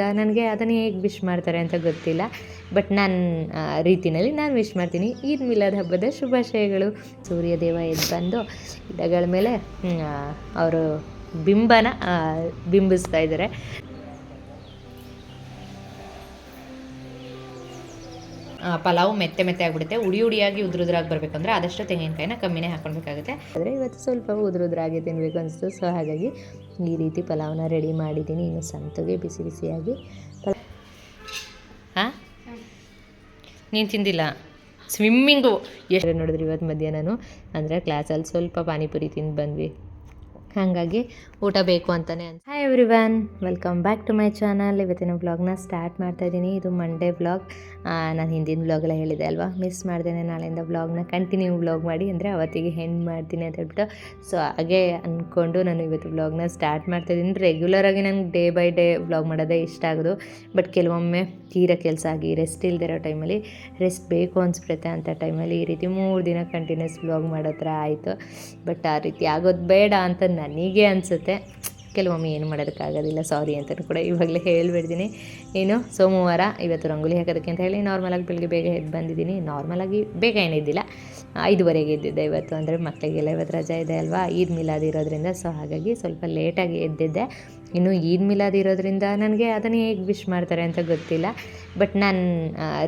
ನನಗೆ ಅದನ್ನು ಹೇಗೆ ವಿಶ್ ಮಾಡ್ತಾರೆ ಅಂತ ಗೊತ್ತಿಲ್ಲ. ಬಟ್ ನಾನು ರೀತಿಯಲ್ಲಿ ನಾನು ವಿಶ್ ಮಾಡ್ತೀನಿ. ಈದ್ ಮಿಲಾದ ಹಬ್ಬದ ಶುಭಾಶಯಗಳು. ಸೂರ್ಯದೇವ ಎದ್ದು ಬಂದು ಗಿಡಗಳ ಮೇಲೆ ಅವರು ಬಿಂಬನ ಬಿಂಬಿಸ್ತಾ ಇದ್ದಾರೆ ಪಲಾವು ಮೆತ್ತೆ ಮೆತ್ತೆ ಆಗಿಬಿಡುತ್ತೆ. ಉಡಿ ಉಡಿಯಾಗಿ ಉದ್ರುದ್ರಾಗಿ ಬರಬೇಕಂದ್ರೆ ಆದಷ್ಟು ತೆಂಗಿನಕಾಯಿನ ಕಮ್ಮಿನೇ ಹಾಕೊಳ್ಬೇಕಾಗುತ್ತೆ. ಆದರೆ ಇವತ್ತು ಸ್ವಲ್ಪ ಉದ್ರುದ್ರಾಗಿ ತಿನ್ನಬೇಕು ಅನಿಸ್ತು. ಸೊ ಹಾಗಾಗಿ ಈ ರೀತಿ ಪಲಾವ್ನ ರೆಡಿ ಮಾಡಿದ್ದೀನಿ. ಇನ್ನು ಸಂತಗೆ ಬಿಸಿ ಬಿಸಿಯಾಗಿ ಪಲ ಹಾಂ? ನೀನು ತಿಂದಿಲ್ಲ? ಸ್ವಿಮ್ಮಿಂಗು ಎಷ್ಟು ನೋಡಿದ್ರಿ ಇವತ್ತು ಮಧ್ಯಾಹ್ನನು ಅಂದರೆ ಕ್ಲಾಸಲ್ಲಿ ಸ್ವಲ್ಪ ಪಾನಿಪುರಿ ತಿಂದು ಬಂದ್ವಿ. ಹಾಗಾಗಿ ಊಟ ಬೇಕು ಅಂತಲೇ ಅಂತ hi everyone welcome back to my channel ಇವತ್ತಿನ ವ್ಲಾಗ್ನ ಸ್ಟಾರ್ಟ್ ಮಾಡ್ತಾ ಇದ್ದೀನಿ. ಇದು ಮಂಡೇ ವ್ಲಾಗ್ ನಾನು ಹಿಂದಿನ ವ್ಲಾಗೆಲ್ಲ ಹೇಳಿದೆ ಅಲ್ವಾ? ಮಿಸ್ ಮಾಡ್ದೇನೆ ನಾಳೆಯಿಂದ ವ್ಲಾಗ್ನ ಕಂಟಿನ್ಯೂ ವ್ಲಾಗ್ ಮಾಡಿ, ಅಂದರೆ ಅವತ್ತಿಗೆ ಹೆಣ್ಣು ಮಾಡ್ತೀನಿ ಅಂತ ಹೇಳ್ಬಿಟ್ಟು. ಸೊ ಹಾಗೆ ಅಂದ್ಕೊಂಡು ನಾನು ಇವತ್ತು ವ್ಲಾಗ್ನ ಸ್ಟಾರ್ಟ್ ಮಾಡ್ತಾ ಇದ್ದೀನಿ. ರೆಗ್ಯುಲರಾಗಿ ನನಗೆ ಡೇ ಬೈ ಡೇ ವ್ಲಾಗ್ ಮಾಡೋದೇ ಇಷ್ಟ ಆಗೋದು. ಬಟ್ ಕೆಲವೊಮ್ಮೆ ತೀರಾ ಕೆಲಸ ಆಗಿ ರೆಸ್ಟ್ ಇಲ್ದಿರೋ ಟೈಮಲ್ಲಿ ರೆಸ್ಟ್ ಬೇಕು ಅನಿಸ್ಬಿಡುತ್ತೆ ಅಂತ ಟೈಮಲ್ಲಿ ಈ ರೀತಿ ಮೂರು ದಿನ ಕಂಟಿನ್ಯೂಸ್ ವ್ಲಾಗ್ ಮಾಡೋ ಥರ ಆಯಿತು. ಬಟ್ ಆ ರೀತಿ ಆಗೋದು ಬೇಡ ಅಂತ ನನಗೆ ಅನಿಸುತ್ತೆ. ಕೆಲವೊಮ್ಮೆ ಏನು ಮಾಡೋದಕ್ಕಾಗೋದಿಲ್ಲ ಸಾರಿ ಅಂತಲೂ ಕೂಡ ಇವಾಗಲೇ ಹೇಳಿಬಿಡ್ತೀನಿ. ಏನು, ಸೋಮವಾರ ಇವತ್ತು ರಂಗೋಲಿ ಹಾಕೋದಕ್ಕೆ ಅಂತ ಹೇಳಿ ನಾರ್ಮಲಾಗಿ ಬೆಳಗ್ಗೆ ಬೇಗ ಎದ್ದು ಬಂದಿದ್ದೀನಿ. ನಾರ್ಮಲಾಗಿ ಬೇಗ ಏನಿದ್ದಿಲ್ಲ. ಐದುವರೆಗೆ ಎದ್ದಿದ್ದೆ ಇವತ್ತು. ಅಂದರೆ ಮಕ್ಕಳಿಗೆಲ್ಲ ಇವತ್ತು ರಜಾ ಇದೆ ಅಲ್ವಾ? ಈದ್ ಮಿಲಾದ್ ಇರೋದ್ರಿಂದ ಸೊ ಹಾಗಾಗಿ ಸ್ವಲ್ಪ ಲೇಟಾಗಿ ಎದ್ದಿದ್ದೆ. ಇನ್ನು ಈದ್ ಮಿಲಾದ್ ಇರೋದ್ರಿಂದ ನನಗೆ ಅದನ್ನು ಹೇಗೆ ವಿಶ್ ಮಾಡ್ತಾರೆ ಅಂತ ಗೊತ್ತಿಲ್ಲ. ಬಟ್ ನಾನು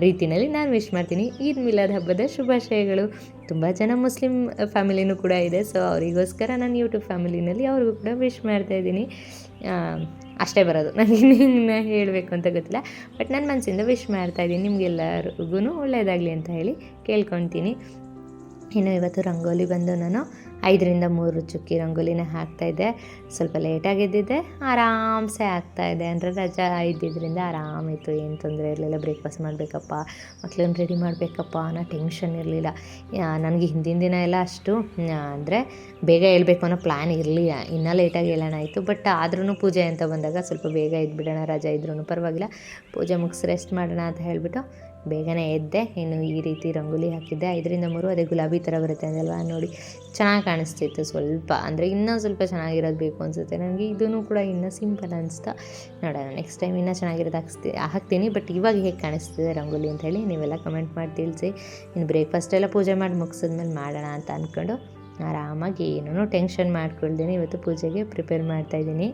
ರೀತಿನಲ್ಲಿ ನಾನು ವಿಶ್ ಮಾಡ್ತೀನಿ ಈದ್ ಮಿಲಾದ್ ಹಬ್ಬದ ಶುಭಾಶಯಗಳು. ತುಂಬ ಜನ ಮುಸ್ಲಿಂ ಫ್ಯಾಮಿಲಿನೂ ಕೂಡ ಇದೆ. ಸೊ ಅವರಿಗೋಸ್ಕರ ನಾನು ಯೂಟ್ಯೂಬ್ ಫ್ಯಾಮಿಲಿನಲ್ಲಿ ಅವ್ರಿಗೂ ಕೂಡ ವಿಶ್ ಮಾಡ್ತಾ ಇದ್ದೀನಿ. ಅಷ್ಟೇ ಬರೋದು. ನನಗೆ ಇನ್ನು ಹೇಳಬೇಕು ಅಂತ ಗೊತ್ತಿಲ್ಲ. ಬಟ್ ನನ್ನ ಮನಸ್ಸಿಂದ ವಿಶ್ ಮಾಡ್ತಾ ಇದ್ದೀನಿ. ನಿಮಗೆಲ್ಲರಿಗೂ ಒಳ್ಳೆಯದಾಗಲಿ ಅಂತ ಹೇಳಿ ಕೇಳ್ಕೊತೀನಿ ಇನ್ನು ಇವತ್ತು ರಂಗೋಲಿ ಬಂದು ನಾನು ಐದರಿಂದ ಮೂರು ಚುಕ್ಕಿ ರಂಗೋಲಿನ ಹಾಕ್ತಾಯಿದ್ದೆ ಸ್ವಲ್ಪ ಲೇಟಾಗಿ ಎದ್ದಿದ್ದೆ ಆರಾಮ್ಸೆ ಆಗ್ತಾಯಿದ್ದೆ ಅಂದರೆ ರಜಾ ಇದ್ದಿದ್ದರಿಂದ ಆರಾಮಿತ್ತು ಏನು ತೊಂದರೆ ಇರಲಿಲ್ಲ. ಬ್ರೇಕ್ಫಾಸ್ಟ್ ಮಾಡಬೇಕಪ್ಪ. ಮಕ್ಳನ್ನ ರೆಡಿ ಮಾಡಬೇಕಪ್ಪ ಅನ್ನೋ ಟೆನ್ಷನ್ ಇರಲಿಲ್ಲ. ನನಗೆ ಹಿಂದಿನ ದಿನ ಎಲ್ಲ ಅಷ್ಟು ಅಂದರೆ ಬೇಗ ಹೇಳ್ಬೇಕು ಅನ್ನೋ ಪ್ಲ್ಯಾನ್ ಇರಲಿಲ್ಲ. ಇನ್ನೂ ಲೇಟಾಗಿ ಹೇಳೋಣ ಆಯಿತು. ಬಟ್ ಆದ್ರೂ ಪೂಜೆ ಅಂತ ಬಂದಾಗ ಸ್ವಲ್ಪ ಬೇಗ ಇದ್ಬಿಡೋಣ ರಜಾ ಇದ್ರೂ ಪರವಾಗಿಲ್ಲ. ಪೂಜೆ ಮುಗಿಸಿ ರೆಸ್ಟ್ ಮಾಡೋಣ ಅಂತ ಹೇಳಿಬಿಟ್ಟು ಬೇಗನೆ ಎದ್ದೆ, ಇನ್ನು ಈ ರೀತಿ ರಂಗೋಲಿ ಹಾಕಿದ್ದೆ. ಐದರಿಂದ ಮೂರು, ಅದೇ ಗುಲಾಬಿ ಥರ ಬರುತ್ತೆ ಅದಲ್ವಾ? ನೋಡಿ, ಚೆನ್ನಾಗಿ ಕಾಣಿಸ್ತಿತ್ತು ಸ್ವಲ್ಪ. ಅಂದರೆ ಇನ್ನೂ ಸ್ವಲ್ಪ ಚೆನ್ನಾಗಿರೋದು ಬೇಕು ಅನಿಸುತ್ತೆ. ನನಗೆ ಇದೂ ಕೂಡ ಇನ್ನೂ ಸಿಂಪಲ್ ಅನಿಸ್ತಾ ನೋಡೋಣ. ನೆಕ್ಸ್ಟ್ ಟೈಮ್ ಇನ್ನೂ ಚೆನ್ನಾಗಿರೋದು ಹಾಕ್ಸ್ತಿ, ಹಾಕ್ತೀನಿ. ಬಟ್ ಇವಾಗ ಹೇಗೆ ಕಾಣಿಸ್ತಿದೆ ರಂಗೋಲಿ ಅಂತ ಹೇಳಿ ನೀವೆಲ್ಲ ಕಮೆಂಟ್ ಮಾಡಿ ತಿಳಿಸಿ. ಇನ್ನು ಬ್ರೇಕ್ಫಾಸ್ಟ್ ಎಲ್ಲ ಪೂಜೆ ಮಾಡಿ ಮುಗಿಸಿದ್ಮೇಲೆ ಮಾಡೋಣ ಅಂತ ಅಂದ್ಕೊಂಡು ಆರಾಮಾಗಿ ಏನೂ ಟೆನ್ಷನ್ ಮಾಡ್ಕೊಳ್ತೀನಿ ಇವತ್ತು ಪೂಜೆಗೆ ಪ್ರಿಪೇರ್ ಮಾಡ್ತಾಯಿದ್ದೀನಿ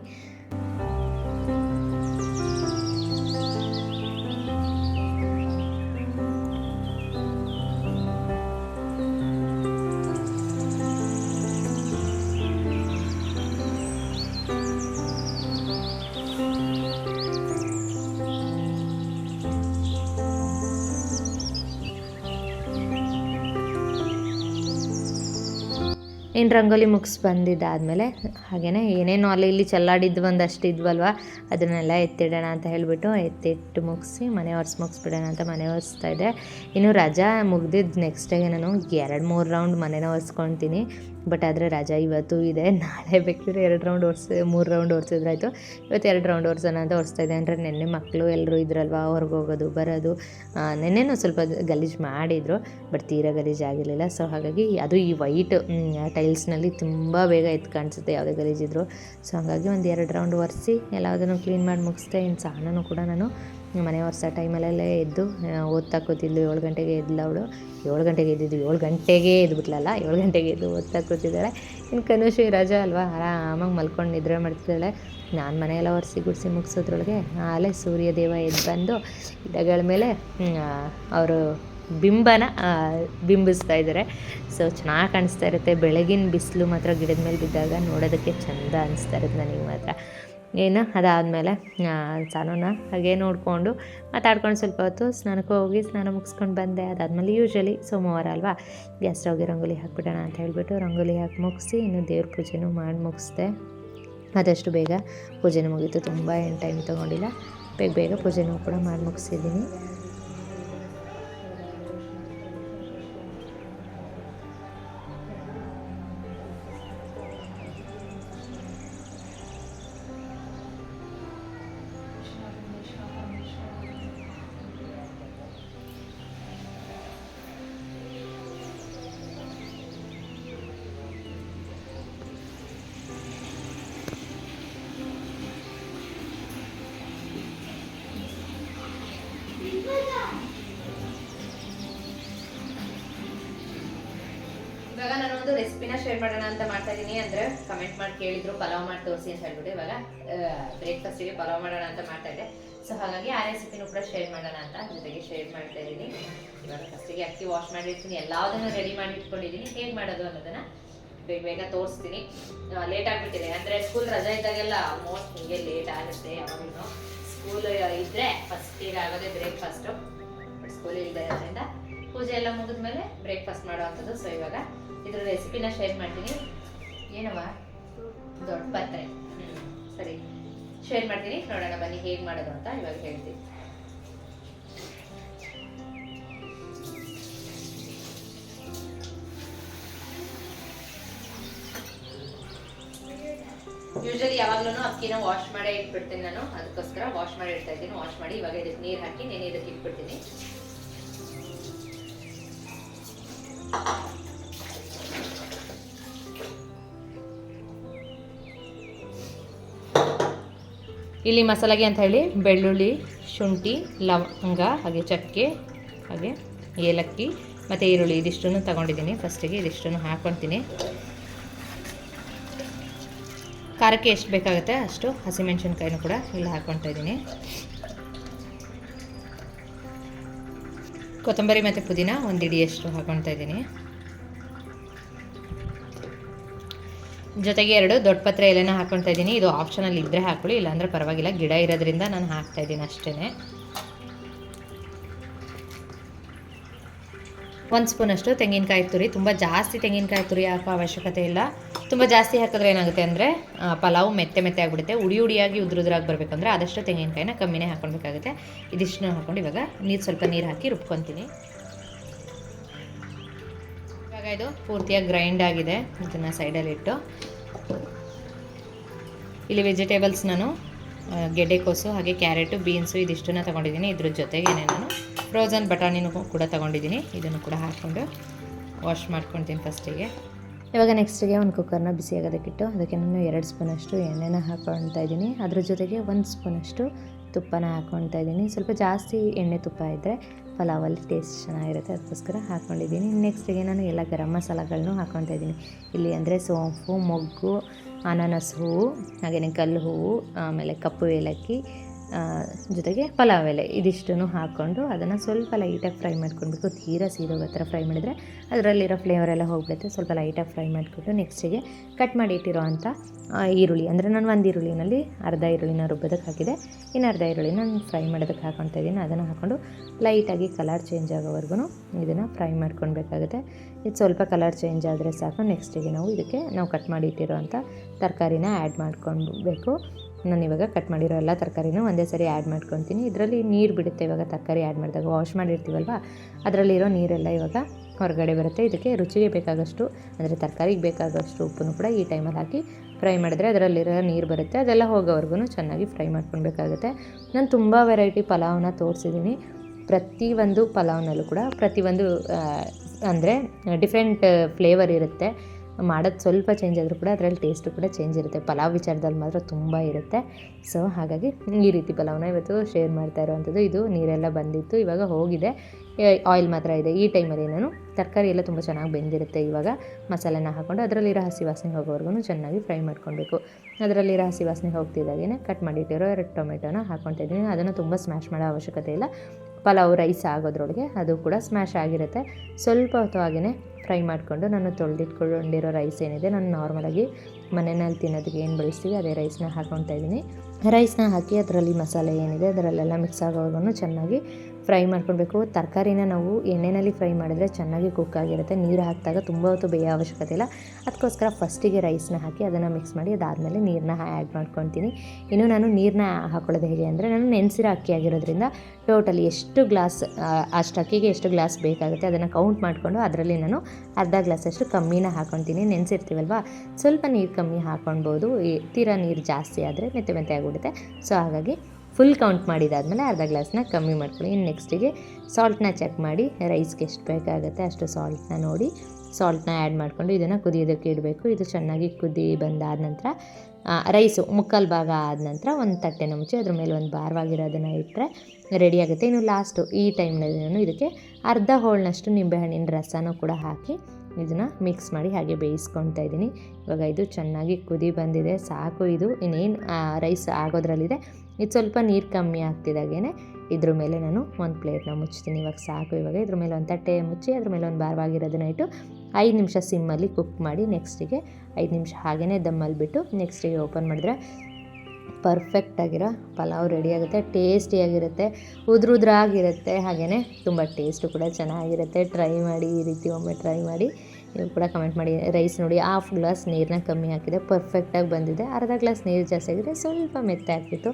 ಇನ್ನು ರಂಗೋಲಿ ಮುಗಿಸ್ ಬಂದಿದ್ದಾದಮೇಲೆ ಹಾಗೆಯೇ ಏನೇನು ಅಲ್ಲಿ ಇಲ್ಲಿ ಚೆಲ್ಲಾಡಿದ್ದು ಒಂದಷ್ಟು ಇದ್ವಲ್ವ, ಅದನ್ನೆಲ್ಲ ಎತ್ತಿಡೋಣ ಅಂತ ಹೇಳಿಬಿಟ್ಟು ಎತ್ತಿಟ್ಟು ಮುಗಿಸಿ ಮನೆ ಒರೆಸಿ ಮುಗಿಸ್ಬಿಡೋಣ ಅಂತ ಮನೆ ಒರೆಸ್ತಾ ಇದ್ದೆ. ಇನ್ನು ರಜಾ ಮುಗ್ದಿದ್ದು ನೆಕ್ಸ್ಟ್ ಡೇಗೆ ನಾನು ಎರಡು ಮೂರು ರೌಂಡ್ ಮನೆನ ಒರೆಸ್ಕೊಳ್ತೀನಿ ಬಟ್ ಆದರೆ ರಜಾ, ಇವತ್ತು ಇದೆ. ನಾಳೆ ಬೇಕಿದ್ರೆ ಎರಡು ರೌಂಡ್ ಒರೆಸಿ ಮೂರು ರೌಂಡ್ ಒರೆಸಿದ್ರಾಯ್ತು ಇವತ್ತು ಎರಡು ರೌಂಡ್ ಒರೆಸೋಣ ಅಂತ ಓಡಿಸ್ತಾ ಇದೆ ಅಂದರೆ ನೆನ್ನೆ ಮಕ್ಕಳು ಎಲ್ಲರೂ ಇದ್ರಲ್ವ? ಹೊರಗೆ ಹೋಗೋದು, ಬರೋದು. ನೆನ್ನೆನೂ ಸ್ವಲ್ಪ ಗಲೀಜು ಮಾಡಿದರು, ಬಟ್ ತೀರಾ ಗಲೀಜು ಆಗಿರಲಿಲ್ಲ. ಸೊ ಹಾಗಾಗಿ ಅದು ಈ ವೈಟ್ ಟೈಲ್ಸ್ನಲ್ಲಿ ತುಂಬ ಬೇಗ ಎದ್ದು ಕಾಣಿಸುತ್ತೆ, ಯಾವುದೇ ಗಲೀಜಿದ್ರು ಸೊ ಹಾಗಾಗಿ ಒಂದು ಎರಡು ರೌಂಡ್ ಒರೆಸಿ ಎಲ್ಲದನ್ನು ಕ್ಲೀನ್ ಮಾಡಿ ಮುಗಿಸ್ದೆ. ಇನ್ನು ಕೂಡ ನಾನು ಮನೆ ಒರೆಸೋ ಟೈಮಲ್ಲೇ ಎದ್ದು ಓದ್ತಾ ಕೂತಿದ್ಲು ಏಳು ಗಂಟೆಗೆ ಎದ್ಲು ಅವಳು. ಏಳು ಗಂಟೆಗೆ ಎದ್ದಿದ್ದು, ಏಳು ಗಂಟೆಗೆ ಎದ್ಬಿಟ್ಲಲ್ಲ, ಏಳು ಗಂಟೆಗೆ ಎದ್ದು ಓದ್ತಾ ಕೂತಿದ್ದಾಳೆ ಇನ್ನು ಕನುಷಿ ರಜಾ ಅಲ್ವಾ? ಆರಾಮಾಗಿ ಮಲ್ಕೊಂಡು ನಿದ್ರೆ ಮಾಡ್ತಿದ್ದಾಳೆ. ನಾನು ಮನೆಯೆಲ್ಲ ಒರೆಸಿ ಗುಡಿಸಿ ಮುಗಿಸೋದ್ರೊಳಗೆ ಆಲೆ ಸೂರ್ಯದೇವ ಎದ್ದು ಬಂದು, ಗಿಡಗಳ ಮೇಲೆ ಅವರು ಬಿಂಬನ ಬಿಂಬಿಸ್ತಾ ಇದ್ದಾರೆ ಸೊ ಚೆನ್ನಾಗಿ ಕಾಣಿಸ್ತಾ ಇರುತ್ತೆ. ಬೆಳಗಿನ ಬಿಸಿಲು ಮಾತ್ರ ಗಿಡದ ಮೇಲೆ ಬಿದ್ದಾಗ ನೋಡೋದಕ್ಕೆ ಚೆಂದ ಅನಿಸ್ತಾ ಇರುತ್ತೆ ನನಗೆ ಮಾತ್ರ. ಏನು ಅದಾದಮೇಲೆ ಸ್ನಾನನ ಹಾಗೆ ನೋಡಿಕೊಂಡು ಮಾತಾಡ್ಕೊಂಡು ಸ್ವಲ್ಪ ಹೊತ್ತು ಸ್ನಾನಕ್ಕೆ ಹೋಗಿ ಸ್ನಾನ ಮುಗಿಸ್ಕೊಂಡು ಬಂದೆ. ಅದಾದಮೇಲೆ ಯೂಶ್ವಲಿ ಸೋಮವಾರ ಅಲ್ವಾ? ಗ್ಯಾಸ್ ಹೋಗಿ ರಂಗೋಲಿ ಹಾಕ್ಬಿಡೋಣ ಅಂತ ಹೇಳಿಬಿಟ್ಟು ರಂಗೋಲಿ ಹಾಕಿ ಮುಗಿಸಿ ಇನ್ನು ದೇವ್ರ ಪೂಜೆನೂ ಮಾಡಿ ಮುಗಿಸ್ದೆ. ಆದಷ್ಟು ಬೇಗ ಪೂಜೆನೂ ಮುಗೀತು. ತುಂಬ ಏನು ಟೈಮ್ ತೊಗೊಂಡಿಲ್ಲ. ಬೇಗ ಬೇಗ ಪೂಜೆನೂ ಕೂಡ ಮಾಡಿ ಮುಗಿಸಿದ್ದೀನಿ. ರೆಸಿಪಿನ ಶೇರ್ ಮಾಡೋಣ ಅಂತ ಮಾಡ್ತಾ ಇದ್ದೀನಿ ಅಂದ್ರೆ ಕಮೆಂಟ್ ಮಾಡಿ ಕೇಳಿದ್ರು, ಪಲಾವ್ ಮಾಡಿ ತೋರಿಸಿ ಅಂತ ಹೇಳ್ಬಿಟ್ಟು ಇವಾಗ ಬ್ರೇಕ್ಫಾಸ್ಟಿಗೆ ಪಲಾವ್ ಮಾಡೋಣ ಅಂತ ಮಾಡ್ತಾ ಇದ್ದೆ. ಸೊ ಹಾಗಾಗಿ ಆ ರೆಸಿಪಿನೂ ಕೂಡ ಶೇರ್ ಮಾಡೋಣ ಅಂತ ಜೊತೆಗೆ ಶೇರ್ ಮಾಡ್ತಾ ಇದ್ದೀನಿ ಇವಾಗ ಫಸ್ಟಿಗೆ ಅಕ್ಕಿ ವಾಶ್ ಮಾಡಿರ್ತೀನಿ. ಎಲ್ಲದನ್ನು ರೆಡಿ ಮಾಡಿ ಇಟ್ಕೊಂಡಿದ್ದೀನಿ ಹೇಗೆ ಮಾಡೋದು ಅನ್ನೋದನ್ನ ಬೇಗ ಬೇಗ ತೋರಿಸ್ತೀನಿ. ಲೇಟ್ ಆಗಿಬಿಟ್ಟಿದೆ. ಅಂದರೆ ಸ್ಕೂಲ್ ರಜೆ ಇದ್ದಾಗೆಲ್ಲ ಆಲ್ಮೋಸ್ಟ್ ಹಿಂಗೆ ಲೇಟ್ ಆಗುತ್ತೆ ಯಾವಾಗಲೂ. ಸ್ಕೂಲ್ ಇದ್ದರೆ ಫಸ್ಟಿಗೆ ಆಗೋದೇ ಬ್ರೇಕ್ಫಾಸ್ಟು ಸ್ಕೂಲ್ ಇಲ್ಲದೆ ಇರೋದ್ರಿಂದ ಪೂಜೆ ಎಲ್ಲ ಮುಗಿದ್ಮೇಲೆ ಬ್ರೇಕ್ಫಾಸ್ಟ್ ಮಾಡುವಂಥದ್ದು ಸೊ ಇವಾಗ ಇದ್ರ ರೆಸಿಪಿನ ಶೇರ್ ಮಾಡ್ತೀನಿ. ಏನವ? ದೊಡ್ಡ ಪಾತ್ರೆ. ಸರಿ. ಶೇರ್ ಮಾಡ್ತೀನಿ. ನೋಡೋಣ ಬನ್ನಿ ಹೇಗೆ ಮಾಡೋದು ಅಂತ ಇವಾಗ ಹೇಳ್ತೀನಿ. ಯೂಶಲಿ ಯಾವಾಗ್ಲೂ ಅಕ್ಕಿನ ವಾಶ್ ಮಾಡೇ ಇಟ್ಬಿಡ್ತೀನಿ ನಾನು. ಅದಕ್ಕೋಸ್ಕರ ವಾಶ್ ಮಾಡಿ ಇಡ್ತಾ ಇದ್ದೀನಿ. ವಾಶ್ ಮಾಡಿ ಇವಾಗ ಇದಕ್ಕೆ ನೀರು ಹಾಕಿ, ನೆನೆ ಇದಕ್ಕೆ ಇಟ್ಬಿಡ್ತೀನಿ. ಇಲ್ಲಿ ಮಸಾಲೆಗೆ ಅಂತ ಹೇಳಿ ಬೆಳ್ಳುಳ್ಳಿ, ಶುಂಠಿ, ಲವಂಗ, ಹಾಗೆ ಚಕ್ಕೆ, ಹಾಗೆ ಏಲಕ್ಕಿ ಮತ್ತು ಈರುಳ್ಳಿ. ಇದಿಷ್ಟನ್ನು ತಗೊಂಡಿದ್ದೀನಿ. ಫಸ್ಟಿಗೆ ಇದಿಷ್ಟನ್ನು ಹಾಕ್ಕೊಳ್ತೀನಿ ಖಾರಕ್ಕೆ ಎಷ್ಟು ಬೇಕಾಗುತ್ತೆ ಅಷ್ಟು ಹಸಿಮೆಣಸಿನ್ಕಾಯಿನೂ ಕೂಡ ಇಲ್ಲಿ ಹಾಕ್ಕೊಳ್ತಾ ಇದ್ದೀನಿ. ಕೊತ್ತಂಬರಿ ಮತ್ತು ಪುದೀನ ಒಂದು ಇಡಿಯಷ್ಟು ಹಾಕ್ಕೊಳ್ತಾ ಇದ್ದೀನಿ. ಜೊತೆಗೆ ಎರಡು ದೊಡ್ಡ ಪತ್ರೆ ಎಲೆನ ಹಾಕ್ಕೊಳ್ತಾ ಇದ್ದೀನಿ. ಇದು ಆಪ್ಷನಲ್ ಇದ್ದರೆ ಹಾಕೊಳ್ಳಿ ಇಲ್ಲಾಂದರೆ ಪರವಾಗಿಲ್ಲ. ಗಿಡ ಇರೋದ್ರಿಂದ ನಾನು ಹಾಕ್ತಾ ಇದ್ದೀನಿ ಅಷ್ಟೇ. ಒಂದು ಸ್ಪೂನಷ್ಟು ತೆಂಗಿನಕಾಯಿ ತುರಿ. ತುಂಬ ಜಾಸ್ತಿ ತೆಂಗಿನಕಾಯಿ ತುರಿ ಹಾಕೋ ಅವಶ್ಯಕತೆ ಇಲ್ಲ. ತುಂಬ ಜಾಸ್ತಿ ಹಾಕಿದ್ರೆ ಏನಾಗುತ್ತೆ ಅಂದರೆ ಪಲಾವ್ ಮೆತ್ತೆ ಮೆತ್ತೆ ಆಗಿಬಿಡುತ್ತೆ. ಉಡಿ ಉಡಿಯಾಗಿ ಉದ್ರುದ್ರಾಗಿ ಬರಬೇಕು ಅಂದರೆ ಆದಷ್ಟು ತೆಂಗಿನಕಾಯಿನ ಕಮ್ಮಿನೇ ಹಾಕ್ಕೊಳ್ಬೇಕಾಗುತ್ತೆ ಇದಿಷ್ಟು ಹಾಕ್ಕೊಂಡು ಇವಾಗ ನೀರು ಸ್ವಲ್ಪ ನೀರು ಹಾಕಿ ರುಬ್ಕೊತೀನಿ. ಇವಾಗ ಇದು ಪೂರ್ತಿಯಾಗಿ ಗ್ರೈಂಡ್ ಆಗಿದೆ. ಇದನ್ನು ಸೈಡಲ್ಲಿಟ್ಟು ಇಲ್ಲಿ ವೆಜಿಟೇಬಲ್ಸ್ ನಾನು ಗೆಡ್ಡೆಕೋಸು ಹಾಗೆ ಕ್ಯಾರೆಟು, ಬೀನ್ಸು ಇದಿಷ್ಟನ್ನು ತಗೊಂಡಿದ್ದೀನಿ. ಇದ್ರ ಜೊತೆಗೇನೆ ನಾನು ಫ್ರೋಜನ್ ಬಟಾಣಿನೂ ಕೂಡ ತಗೊಂಡಿದ್ದೀನಿ. ಇದನ್ನು ಕೂಡ ಹಾಕ್ಕೊಂಡು ವಾಶ್ ಮಾಡ್ಕೊತೀನಿ ಫಸ್ಟಿಗೆ ಇವಾಗ ನೆಕ್ಸ್ಟಿಗೆ ಒಂದು ಕುಕ್ಕರ್ನ ಬಿಸಿ ಆಗೋದಕ್ಕಿಟ್ಟು ಅದಕ್ಕೆ ನಾನು ಎರಡು ಸ್ಪೂನಷ್ಟು ಎಣ್ಣೆನ ಹಾಕ್ಕೊಳ್ತಾ ಇದ್ದೀನಿ. ಅದ್ರ ಜೊತೆಗೆ ಒಂದು ಸ್ಪೂನಷ್ಟು ತುಪ್ಪನ ಹಾಕ್ಕೊಳ್ತಾ ಇದ್ದೀನಿ. ಸ್ವಲ್ಪ ಜಾಸ್ತಿ ಎಣ್ಣೆ ತುಪ್ಪ ಇದ್ದರೆ ಪಲಾವಲ್ಲಿ ಟೇಸ್ಟ್ ಚೆನ್ನಾಗಿರುತ್ತೆ, ಅದಕ್ಕೋಸ್ಕರ ಹಾಕ್ಕೊಂಡಿದ್ದೀನಿ ನೆಕ್ಸ್ಟಿಗೆ ನಾನು ಎಲ್ಲ ಗರಂ ಮಸಾಲಗಳನ್ನೂ ಹಾಕ್ಕೊತಾ ಇದ್ದೀನಿ. ಇಲ್ಲಿ ಅಂದರೆ ಸೋಂಪು, ಮೊಗ್ಗು, ಅನಾನಸ್ ಹೂವು ಹಾಗೆಯೇ ಕಲ್ಲು ಹೂವು, ಆಮೇಲೆ ಕಪ್ಪು ಏಲಕ್ಕಿ ಜೊತೆಗೆ ಪಲಾವ್ ಎಲೆ ಇದಿಷ್ಟನ್ನು ಹಾಕ್ಕೊಂಡು ಅದನ್ನು ಸ್ವಲ್ಪ ಲೈಟಾಗಿ ಫ್ರೈ ಮಾಡ್ಕೊಳ್ಬೇಕು ತೀರಾ ಸೀದೋಗೋ ಥರ ಫ್ರೈ ಮಾಡಿದರೆ ಅದರಲ್ಲಿರೋ ಫ್ಲೇವರ್ ಎಲ್ಲ ಹೋಗ್ಬಿಡುತ್ತೆ. ಸ್ವಲ್ಪ ಲೈಟಾಗಿ ಫ್ರೈ ಮಾಡಿಕೊಂಡು ನೆಕ್ಸ್ಟಿಗೆ ಕಟ್ ಮಾಡಿ ಇಟ್ಟಿರೋ ಅಂಥ ಈರುಳ್ಳಿ. ಅಂದರೆ ನಾನು ಒಂದು ಈರುಳ್ಳಿನಲ್ಲಿ ಅರ್ಧ ಈರುಳ್ಳಿನ ರುಬ್ಬೋದಕ್ಕೆ ಹಾಕಿದೆ. ಇನ್ನು ಅರ್ಧ ಈರುಳ್ಳಿ ನಾನು ಫ್ರೈ ಮಾಡೋದಕ್ಕೆ ಹಾಕ್ಕೊಳ್ತಾ ಇದ್ದೀನಿ. ಅದನ್ನು ಹಾಕ್ಕೊಂಡು ಲೈಟಾಗಿ ಕಲರ್ ಚೇಂಜ್ ಆಗೋವರೆಗೂ ಇದನ್ನು ಫ್ರೈ ಮಾಡ್ಕೊಳ್ಬೇಕಾಗುತ್ತೆ. ಇದು ಸ್ವಲ್ಪ ಕಲರ್ ಚೇಂಜ್ ಆದರೆ ಸಾಕು. ನೆಕ್ಸ್ಟಿಗೆ ನಾವು ಇದಕ್ಕೆ ನಾವು ಕಟ್ ಮಾಡಿ ಇಟ್ಟಿರೋ ಅಂಥ ತರಕಾರಿನ ಆ್ಯಡ್ ಮಾಡ್ಕೊಳ್ಬೇಕು. ನಾನು ಇವಾಗ ಕಟ್ ಮಾಡಿರೋ ಎಲ್ಲ ತರಕಾರಿನೂ ಒಂದೇ ಸರಿ ಆ್ಯಡ್ ಮಾಡ್ಕೊತೀನಿ. ಇದರಲ್ಲಿ ನೀರು ಬಿಡುತ್ತೆ, ಇವಾಗ ತರಕಾರಿ ಆ್ಯಡ್ ಮಾಡಿದಾಗ ವಾಶ್ ಮಾಡಿರ್ತೀವಲ್ವಾ? ಅದರಲ್ಲಿರೋ ನೀರೆಲ್ಲ ಇವಾಗ ಹೊರಗಡೆ ಬರುತ್ತೆ. ಇದಕ್ಕೆ ರುಚಿಗೆ ಬೇಕಾಗಷ್ಟು ಅಂದರೆ ತರಕಾರಿಗೆ ಬೇಕಾಗಷ್ಟು ಉಪ್ಪನ್ನು ಕೂಡ ಈ ಟೈಮಲ್ಲಿ ಹಾಕಿ ಫ್ರೈ ಮಾಡಿದ್ರೆ ಅದರಲ್ಲಿರೋ ನೀರು ಬರುತ್ತೆ. ಅದೆಲ್ಲ ಹೋಗೋವರೆಗೂ ಚೆನ್ನಾಗಿ ಫ್ರೈ ಮಾಡ್ಕೊಳ್ಬೇಕಾಗುತ್ತೆ. ನಾನು ತುಂಬ ವೆರೈಟಿ ಪಲಾವ್ನ ತೋರಿಸಿದ್ದೀನಿ ಪ್ರತಿಯೊಂದು ಪಲಾವ್ನಲ್ಲೂ ಕೂಡ ಪ್ರತಿಯೊಂದು ಅಂದರೆ ಡಿಫ್ರೆಂಟ್ ಫ್ಲೇವರ್ ಇರುತ್ತೆ. ಮಾಡೋದು ಸ್ವಲ್ಪ ಚೇಂಜ್ ಆದರೂ ಕೂಡ ಅದರಲ್ಲಿ ಟೇಸ್ಟು ಕೂಡ ಚೇಂಜ್ ಇರುತ್ತೆ. ಪಲಾವ್ ವಿಚಾರದಲ್ಲಿ ಮಾತ್ರ ತುಂಬ ಇರುತ್ತೆ. ಸೊ ಹಾಗಾಗಿ ಈ ರೀತಿ ಪಲಾವ್ನ ಇವತ್ತು ಶೇರ್ ಮಾಡ್ತಾ ಇರುವಂಥದ್ದು. ಇದು ನೀರೆಲ್ಲ ಬಂದಿತ್ತು, ಇವಾಗ ಹೋಗಿದೆ. ಆಯಿಲ್ ಮಾತ್ರ ಇದೆ. ಈ ಟೈಮಲ್ಲಿ ನಾನು ತರಕಾರಿ ಎಲ್ಲ ತುಂಬ ಚೆನ್ನಾಗಿ ಬೆಂದಿರುತ್ತೆ ಇವಾಗ. ಮಸಾಲೆನ ಹಾಕ್ಕೊಂಡು ಅದರಲ್ಲಿರೋ ಹಸಿ ವಾಸನೆ ಹೋಗೋವರೆಗೂ ಚೆನ್ನಾಗಿ ಫ್ರೈ ಮಾಡ್ಕೊಬೇಕು. ಅದರಲ್ಲಿರೋ ಹಸಿ ವಾಸನೆ ಹೋಗ್ತಿದ್ದಾಗೇ ಕಟ್ ಮಾಡಿಟ್ಟಿರೋ ಎರಡು ಟೊಮೆಟೊನ ಹಾಕ್ಕೊತಾ ಇದ್ದೀನಿ. ಅದನ್ನು ತುಂಬ ಸ್ಮ್ಯಾಶ್ ಮಾಡೋ ಅವಶ್ಯಕತೆ ಇಲ್ಲ. ಪಲಾವ್ ರೈಸ್ ಆಗೋದ್ರೊಳಗೆ ಅದು ಕೂಡ ಸ್ಮ್ಯಾಶ್ ಆಗಿರುತ್ತೆ. ಸ್ವಲ್ಪ ಹೊತ್ತು ಹಾಗೆಯೇ ಫ್ರೈ ಮಾಡಿಕೊಂಡು ನಾನು ತೊಳೆದಿಟ್ಕೊಂಡಿರೋ ರೈಸ್ ಏನಿದೆ, ನಾನು ನಾರ್ಮಲಾಗಿ ಮನೆಯಲ್ಲಿ ತಿನ್ನೋದಕ್ಕೆ ಏನು ಬಳಸ್ತೀವಿ, ಅದೇ ರೈಸ್ನ ಹಾಕ್ಕೊತಾ ಇದ್ದೀನಿ. ರೈಸ್ನ ಹಾಕಿ ಅದರಲ್ಲಿ ಮಸಾಲೆ ಏನಿದೆ, ಅದರಲ್ಲೆಲ್ಲ ಮಿಕ್ಸ್ ಆಗೋವರೆಗೂ ಚೆನ್ನಾಗಿ ಫ್ರೈ ಮಾಡ್ಕೊಳ್ಬೇಕು ತರಕಾರಿನ ನಾವು ಎಣ್ಣೆಯಲ್ಲಿ ಫ್ರೈ ಮಾಡಿದ್ರೆ ಚೆನ್ನಾಗಿ ಕುಕ್ ಆಗಿರುತ್ತೆ. ನೀರು ಹಾಕಿದಾಗ ತುಂಬ ಹೊತ್ತು ಬೇಯೋ ಅವಶ್ಯಕತೆ ಇಲ್ಲ. ಅದಕ್ಕೋಸ್ಕರ ಫಸ್ಟಿಗೆ ರೈಸ್ನ ಹಾಕಿ ಅದನ್ನು ಮಿಕ್ಸ್ ಮಾಡಿ ಅದಾದಮೇಲೆ ನೀರನ್ನ ಆ್ಯಡ್ ಮಾಡ್ಕೊತೀನಿ ಇನ್ನು ನಾನು ನೀರನ್ನ ಹಾಕೊಳ್ಳೋದು ಹೇಗೆ ಅಂದರೆ ನಾನು ನೆನೆಸಿರೋ ಅಕ್ಕಿ ಆಗಿರೋದ್ರಿಂದ ಟೋಟಲಿ ಎಷ್ಟು ಗ್ಲಾಸ್ ಅಷ್ಟು ಅಕ್ಕಿಗೆ ಎಷ್ಟು ಗ್ಲಾಸ್ ಬೇಕಾಗುತ್ತೆ ಅದನ್ನು ಕೌಂಟ್ ಮಾಡಿಕೊಂಡು ಅದರಲ್ಲಿ ನಾನು ಅರ್ಧ ಗ್ಲಾಸಷ್ಟು ಕಮ್ಮಿನ ಹಾಕ್ಕೊತೀನಿ ನೆನೆಸಿರ್ತೀವಲ್ವ? ಸ್ವಲ್ಪ ನೀರು ಕಮ್ಮಿ ಹಾಕ್ಕೊಳ್ಬೋದು ತೀರಾ ನೀರು ಜಾಸ್ತಿ ಆದರೆ ಮೆತ್ತೆ ಮೆತ್ತೆ ಆಗಿಬಿಡುತ್ತೆ ಸೊ ಹಾಗಾಗಿ ಫುಲ್ ಕೌಂಟ್ ಮಾಡಿದಾದಮೇಲೆ ಅರ್ಧ ಗ್ಲಾಸ್ನ ಕಮ್ಮಿ ಮಾಡ್ಕೊಳ್ಳಿ. ಇನ್ನು ನೆಕ್ಸ್ಟಿಗೆ ಸಾಲ್ಟ್ನ ಚೆಕ್ ಮಾಡಿ. ರೈಸ್ಗೆ ಎಷ್ಟು ಬೇಕಾಗುತ್ತೆ ಅಷ್ಟು ಸಾಲ್ಟ್ನ ನೋಡಿ. ಸಾಲ್ಟ್ನ ಆ್ಯಡ್ ಮಾಡಿಕೊಂಡು ಇದನ್ನು ಕುದಿಯೋದಕ್ಕೆ ಇಡಬೇಕು. ಇದು ಚೆನ್ನಾಗಿ ಕುದಿ ಬಂದಾದ ನಂತರ ರೈಸು ಮುಕ್ಕಲ್ ಭಾಗ ಆದ ನಂತರ ಒಂದು ತಟ್ಟೆನ ಮುಚ್ಚಿ ಅದ್ರ ಮೇಲೆ ಒಂದು ಭಾರವಾಗಿರೋದನ್ನು ಇಟ್ಟರೆ ರೆಡಿ ಆಗುತ್ತೆ. ಇನ್ನು ಲಾಸ್ಟು ಈ ಟೈಮ್ನಲ್ಲಿ ನಾನು ಇದಕ್ಕೆ ಅರ್ಧ ಹೋಳಿನಷ್ಟು ನಿಂಬೆಹಣ್ಣಿನ ರಸನೂ ಕೂಡ ಹಾಕಿ ಇದನ್ನು ಮಿಕ್ಸ್ ಮಾಡಿ ಹಾಗೆ ಬೇಯಿಸ್ಕೊತಾ ಇದ್ದೀನಿ. ಇವಾಗ ಇದು ಚೆನ್ನಾಗಿ ಕುದಿ ಬಂದಿದೆ. ಸಾಕು ಇದು. ಇನ್ನೇನು ರೈಸ್ ಆಗೋದ್ರಲ್ಲಿದೆ. ಇದು ಸ್ವಲ್ಪ ನೀರು ಕಮ್ಮಿ ಆಗ್ತಿದ್ದಾಗೇ ಇದ್ರ ಮೇಲೆ ನಾನು ಒಂದು ಪ್ಲೇಟ್ನ ಮುಚ್ತೀನಿ ಇವಾಗ ಸಾಕು. ಇವಾಗ ಇದ್ರ ಮೇಲೆ ಒಂದು ತಟ್ಟೆ ಮುಚ್ಚಿ ಅದ್ರ ಮೇಲೆ ಒಂದು ಭಾರವಾಗಿರೋದನ್ನ ಇಟ್ಟು ಐದು ನಿಮಿಷ ಸಿಮ್ಮಲ್ಲಿ ಕುಕ್ ಮಾಡಿ ನೆಕ್ಸ್ಟಿಗೆ ಐದು ನಿಮಿಷ ಹಾಗೇ ದಮ್ಮಲ್ಲಿ ಬಿಟ್ಟು ನೆಕ್ಸ್ಟಿಗೆ ಓಪನ್ ಮಾಡಿದ್ರೆ ಪರ್ಫೆಕ್ಟಾಗಿರೋ ಪಲಾವ್ ರೆಡಿ ಆಗುತ್ತೆ. ಟೇಸ್ಟಿಯಾಗಿರುತ್ತೆ ಉದ್ರ ಉದ್ರಾಗಿರುತ್ತೆ ಹಾಗೆಯೇ ತುಂಬ ಟೇಸ್ಟು ಕೂಡ ಚೆನ್ನಾಗಿರುತ್ತೆ. ಟ್ರೈ ಮಾಡಿ ಈ ರೀತಿ ಒಮ್ಮೆ ಟ್ರೈ ಮಾಡಿ. ನೀವು ಕೂಡ ಕಮೆಂಟ್ ಮಾಡಿ. ರೈಸ್ ನೋಡಿ ಹಾಫ್ ಗ್ಲಾಸ್ ನೀರನ್ನ ಕಮ್ಮಿ ಹಾಕಿದೆ. ಪರ್ಫೆಕ್ಟಾಗಿ ಬಂದಿದೆ. ಅರ್ಧ ಗ್ಲಾಸ್ ನೀರು ಜಾಸ್ತಿ ಆಗಿದ್ರೆ ಸ್ವಲ್ಪ ಮೆತ್ತೆ ಆಗ್ತಿತ್ತು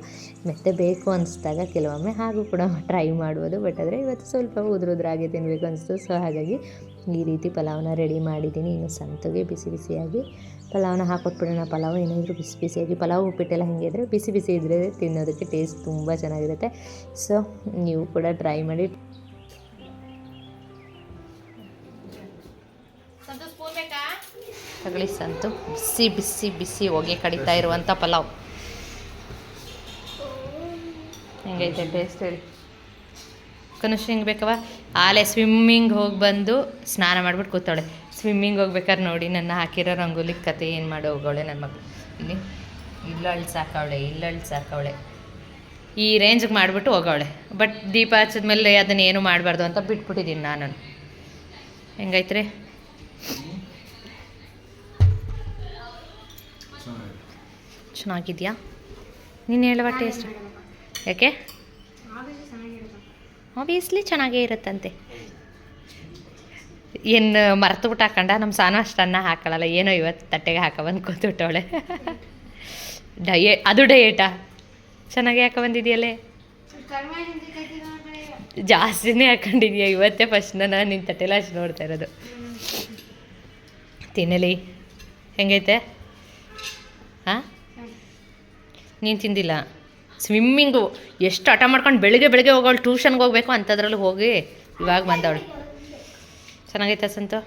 ಮೆತ್ತೆ ಬೇಕು ಅನಿಸಿದಾಗ ಕೆಲವೊಮ್ಮೆ ಹಾಗೂ ಕೂಡ ಟ್ರೈ ಮಾಡ್ಬೋದು. ಬಟ್ ಆದರೆ ಇವತ್ತು ಸ್ವಲ್ಪ ಉದುರುದ್ರಾಗಿ ತಿನ್ನಬೇಕು ಅನಿಸ್ತು. ಸೊ ಹಾಗಾಗಿ ಈ ರೀತಿ ಪಲಾವ್ನ ರೆಡಿ ಮಾಡಿದ್ದೀನಿ. ಇನ್ನು ಸಂತಗೆ ಬಿಸಿ ಬಿಸಿಯಾಗಿ ಪಲಾವ್ನ ಹಾಕೊಟ್ಬಿಡೋಣ. ಪಲಾವ್ ಏನಾದರೂ ಬಿಸಿ ಬಿಸಿಯಾಗಿ ಪಲಾವ್ ಉಪ್ಪಿಟ್ಟೆಲ್ಲ ಹಿಂಗೆ ಇದ್ದರೆ ಬಿಸಿ ಬಿಸಿ ಇದ್ದರೆ ತಿನ್ನೋದಕ್ಕೆ ಟೇಸ್ಟ್ ತುಂಬ ಚೆನ್ನಾಗಿರುತ್ತೆ. ಸೊ ನೀವು ಕೂಡ ಟ್ರೈ ಮಾಡಿ. ತಗೊಳ್ಳಿ ಸಂತು ಬಿಸಿ ಬಿಸಿ ಬಿಸಿ ಹೊಗೆ ಕಡಿತಾ ಇರುವಂಥ ಪಲಾವ್. ಹೆಂಗೈತೆ ಟೇಸ್ಟ್ ಹೇಳಿ. ಕನುಷ್ ಹೆಂಗೆ ಬೇಕವ ಆಲೆ ಸ್ವಿಮ್ಮಿಂಗ್ ಹೋಗಿ ಬಂದು ಸ್ನಾನ ಮಾಡ್ಬಿಟ್ಟು ಕೂತಾಳೆ ಸ್ವಿಮ್ಮಿಂಗ್ ಹೋಗ್ಬೇಕಾದ್ರೆ ನೋಡಿ, ನನ್ನ ಹಾಕಿರೋ ರಂಗೋಲಿ ಕತೆ ಏನು ಮಾಡಿ ಹೋಗೋಳೆ ನನ್ನ ಮಗಳು. ಇಲ್ಲಿ ಇಲ್ಲಳು ಸಾಕವಳೆ ಇಲ್ಲಳು ಸಾಕವಳೆ. ಈ ರೇಂಜ್ಗೆ ಮಾಡಿಬಿಟ್ಟು ಹೋಗವಳೆ. ಬಟ್ ದೀಪ ಹಚ್ಚಿದ್ಮೇಲೆ ಅದನ್ನ ಏನು ಮಾಡಬಾರ್ದು ಅಂತ ಬಿಟ್ಬಿಟ್ಟಿದ್ದೀನಿ ನಾನು ಹೆಂಗೈತ್ರಿ? ಚೆನ್ನಾಗಿದೆಯಾ? ನೀನು ಹೇಳುವ ಟೇಸ್ಟ್ ಯಾಕೆ? ಆಬ್ವಿಯಸ್ಲಿ ಚೆನ್ನಾಗೇ ಇರುತ್ತಂತೆ. ಏನು ಮರೆತು ಬಿಟ್ಟು ಹಾಕೊಂಡ? ನಮ್ಮ ಸಾನು ಅಷ್ಟನ್ನ ಹಾಕೊಳ್ಳಲ್ಲ ಏನೋ ಇವತ್ತು ತಟ್ಟೆಗೆ ಹಾಕೊಬಂದು ಕೂತ್ಬಿಟ್ಟವಳೆ ಡಯೆ, ಅದು ಡಯೇಟಾ? ಚೆನ್ನಾಗಿ ಹಾಕೊಬಂದಿದೆಯಲ್ಲೇ ಜಾಸ್ತಿನೇ ಹಾಕೊಂಡಿದ್ಯಾ? ಇವತ್ತೇ ಫಸ್ಟ್ ನಾನು ನಿನ್ನ ತಟ್ಟೆಲ್ಲ ಅಷ್ಟು ನೋಡ್ತಾ ಇರೋದು. ತಿನ್ನಲಿ. ಹೆಂಗೈತೆ? ಹಾಂ? ನೀನು ತಿಂದಿಲ್ಲ. ಸ್ವಿಮ್ಮಿಂಗು ಎಷ್ಟು ಹಠ ಮಾಡ್ಕೊಂಡು ಬೆಳಿಗ್ಗೆ ಬೆಳಿಗ್ಗೆ ಹೋಗೋಳು ಟ್ಯೂಷನ್ಗೆ ಹೋಗ್ಬೇಕು ಅಂಥದ್ರಲ್ಲಿ ಹೋಗಿ ಇವಾಗ ಬಂದವಳು. ಚೆನ್ನಾಗೈತೆ ಸಂತು?